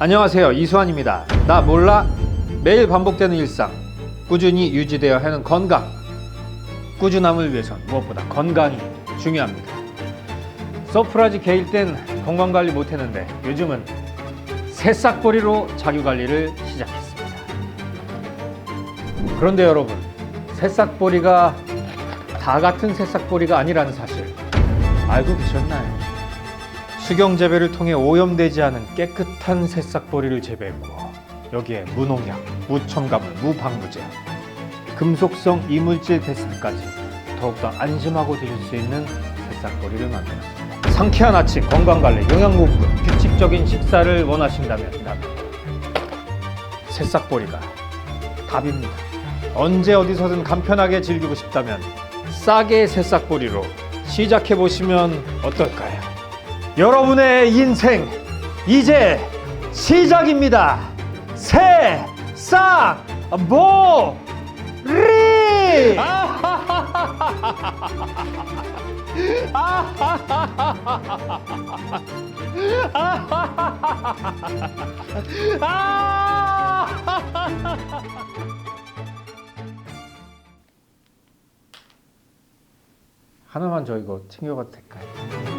안녕하세요. 이수환입니다. 나 몰라. 매일 반복되는 일상. 꾸준히 유지되어야 하는 건강. 꾸준함을 위해선 무엇보다 건강이 중요합니다. 서프라지 개일 땐 건강 관리 못 했는데 요즘은 새싹보리로 자기 관리를 시작했습니다. 그런데 여러분 새싹보리가 다 같은 새싹보리가 아니라는 사실 알고 계셨나요? 수경 재배를 통해 오염되지 않은 깨끗한 새싹보리를 재배했고 여기에 무농약, 무첨가물, 무방부제, 금속성 이물질 테스트까지 더욱더 안심하고 드실 수 있는 새싹보리를 만들었습니다. 상쾌한 아침, 건강관리, 영양공급, 규칙적인 식사를 원하신다면 새싹보리가 답입니다. 언제 어디서든 간편하게 즐기고 싶다면 싸게 새싹보리로 시작해 보시면 어떨까요? 여러분의 인생 이제 시작입니다. 새싹 보리. 하나만 저 이거 챙겨가도 될까요?